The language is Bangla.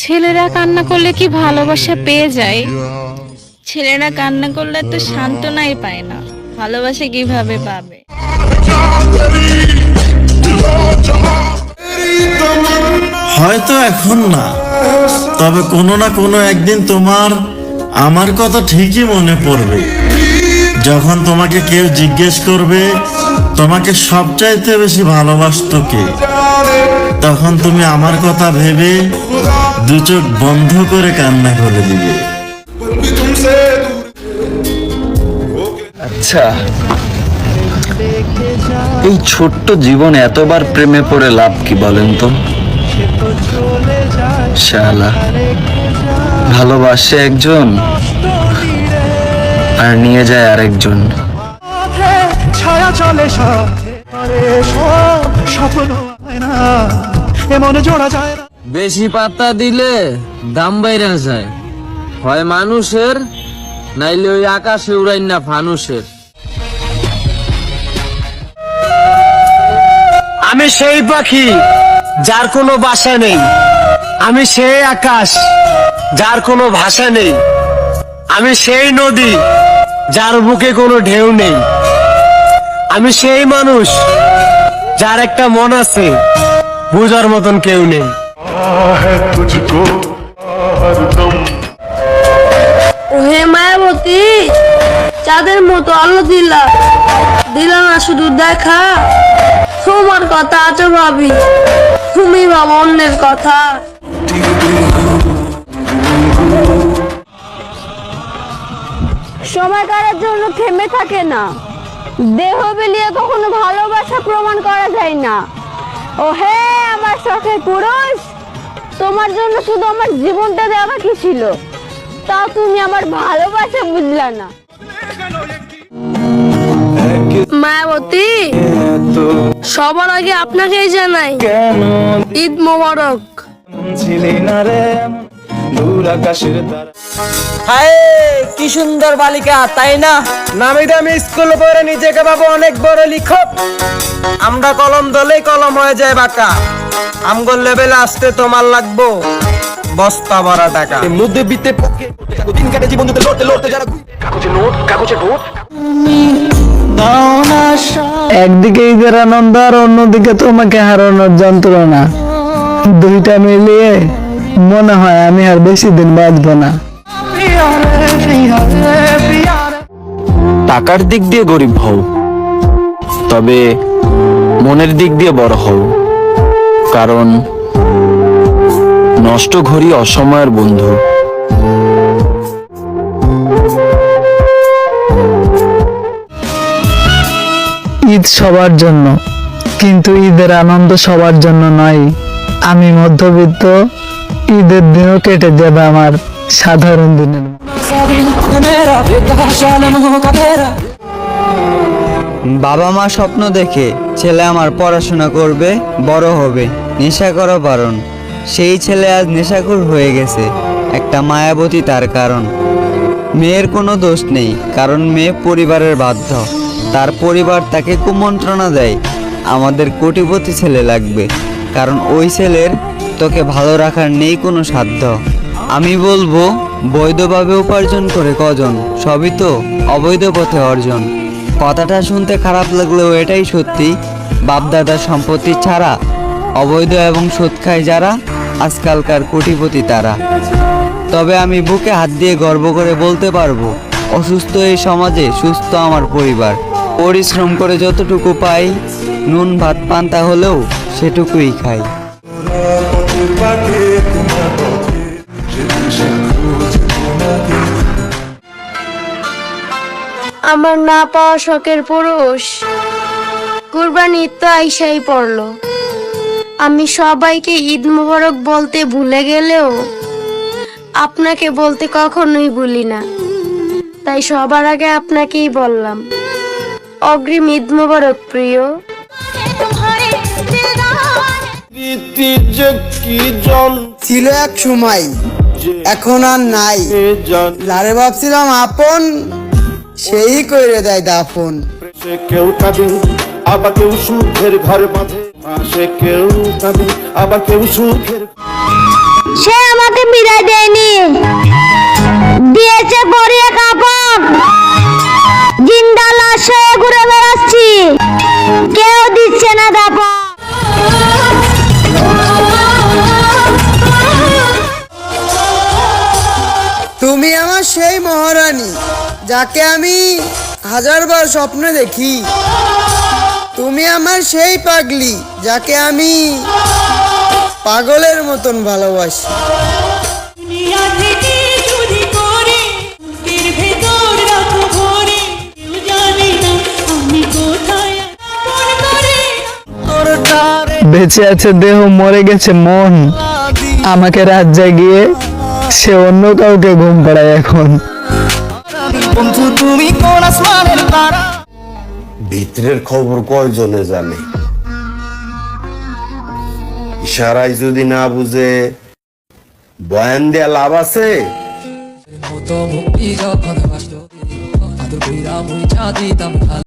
ছেলেরা কান্না করলে কি ভালোবাসা পেয়ে যায়? ছেলেরা কান্না করলে তো সান্ত্বনাই পায় না। ভালোবাসা কীভাবে পাবে? হয়তো এখন না, তবে কোনো না কোনো একদিন তোমার, আমার কথা ঠিকই মনে পড়বে। যখন তোমাকে কেউ জিজ্ঞেস করবে, তোমাকে সবচাইতে বেশি ভালোবাসতো কে? তখন তুমি আমার কথা ভেবে দু চোখ বন্ধ করে কান্না করে দিবে। আচ্ছা। এই ছোট্ট জীবন এতবার প্রেমে পড়ে লাভ কি বলেন তো? শালা। ভালোবাসে একজন আর নিয়ে যায় আরেকজন। ছায়া চলে সব। স্বপ্ন হয় না। এমন জোড়া যায় না। বেশি পাতা দিলে দাম বাইরা যায়। হয় মানুষের, নাইলে ওই আকাশে উড়াই না ফানুষের। আমি সেই পাখি যার কোনো বাসা নেই। আমি সেই আকাশ যার কোনো ভাষা নেই। আমি সেই নদী যার বুকে কোনো ঢেউ নেই। আমি সেই মানুষ যার একটা মন আছে, বুঝার মতন কেউ নেই। হে মায়াবতী চাঁদের মতো আলো দিলা। দিলা না শুধু দেখা তোমার কথা আছো ভাবি। তুমি ভাবো অন্যের কথা। সময় কারার জন্য থেমে থাকে না। দেহ বিলিয়ে কখনো ভালোবাসা প্রমাণ করা যায় না। ও হে আমার শখের পুরুষ তোমার জন্য শুধু আমার জীবনটা দেওয়া বাকি ছিল। তাও তুমি আমার ভালোবাসা বুঝলা না। মায়াবতী সবার আগে আপনাকেই জানাই ঈদ মোবারক। কি সুন্দর বালিকা তাই না? নামি দামি স্কুল পড়ে নিজেকে ভাবো অনেক বড় লিখক। আমরা কলম দলে কলম হয়ে যায় বাঁকা। আমগর লেভেলে আসতে তোমার লাগবো। বস্তা ভরা টাকা। পক্ষে দিন কাটে জীবন দিতে লড়তে লড়তে যারা কাগজে নোট কাগজে নোট একদিকে ঈদের আনন্দ আর অন্যদিকে তোমাকে হারানোর যন্ত্রণা। দুইটা মিলিয়ে মনে হয় আমি আর বেশি দিন বাঁচবো না। টাকার দিক দিয়ে গরিব হও তবে মনের দিক দিয়ে বড় হও। কারণ নষ্ট ঘড়ি অসময়ের বন্ধু। ঈদ সবার জন্য কিন্তু ঈদের আনন্দ সবার জন্য নয়। আমি মধ্যবিত্ত ঈদের দিনও কেটে যাবে আমার সাধারণ দিনের বাবা মা স্বপ্ন দেখে ছেলে আমার পড়াশোনা করবে, বড় হবে নেশা করা বারণ। সেই ছেলে আজ নেশাখোর হয়ে গেছে, একটা মায়াবতী তার কারণ। মেয়ের কোনো দোষ নেই, কারণ মেয়ে পরিবারের বাধ্য। তার পরিবার তাকে কুমন্ত্রণা দেয়, আমাদের কোটিপতি ছেলে লাগবে, কারণ ওই ছেলের তোকে ভালো রাখার নেই কোনো সাধ্য। আমি বলব, বৈধভাবে উপার্জন করে কজন, সবই তো অবৈধ পথে অর্জন। কথাটা শুনতে খারাপ লাগলেও এটাই সত্যি। বাপদাদার সম্পত্তি ছাড়া, অবৈধ এবং সুদ খায় যারা, আজকালকার কোটিপতি তারা। তবে আমি বুকে হাত দিয়ে গর্ব করে বলতে পারব, অসুস্থ এই সমাজে, সুস্থ আমার পরিবার। পরিশ্রম করে যতটুকু পাই, নুন, ভাত, পান্তা হলেও সেটুকুই খাই। আমার না পাওয়া শখের পুরুষ। কুরবানি তো আইসাই পড়ল। আমি সবাইকে ঈদ মুবারক বলতে ভুলে গেলেও আপনাকে বলতে কখনোই ভুলি না। তাই সবার আগে আপনাকেই বললাম অগ্রিম ঈদ মোবারক প্রিয়। ছিল এক সময় এখন আর নাই। লারে ভাবছিলাম আপন সেই করে দেয় দাফন। সে কেউ কাঁদে আবার কেউ সুখের ঘর বাঁধে। কেউ কাঁদে আবার কেউ সুখের সে আমাকে বিদায় দেয়নি। দিয়েছে পরিয়ে কাপড়। জিন্দা লাশ হয়ে ঘুরে বেড়াচ্ছি। কেউ দিচ্ছে না যাকে আমি হাজারবার স্বপ্নে দেখি তুমি আমার সেই পাগলি যাকে আমি পাগলের মতন ভালোবাসি। বেঁচে আছে দেহ মরে গেছে মন। আমাকে রাত জাগিয়ে সে অন্য কাউকে ঘুম পাড়ায় এখন। ভিতরের খবর কয়জনে জানে? ইশারাই যদি না বুঝে বয়ান দেয়া লাভ আছে? মতো মুক্তি যখন আসলো আদর কইরা মুই চা দিতাম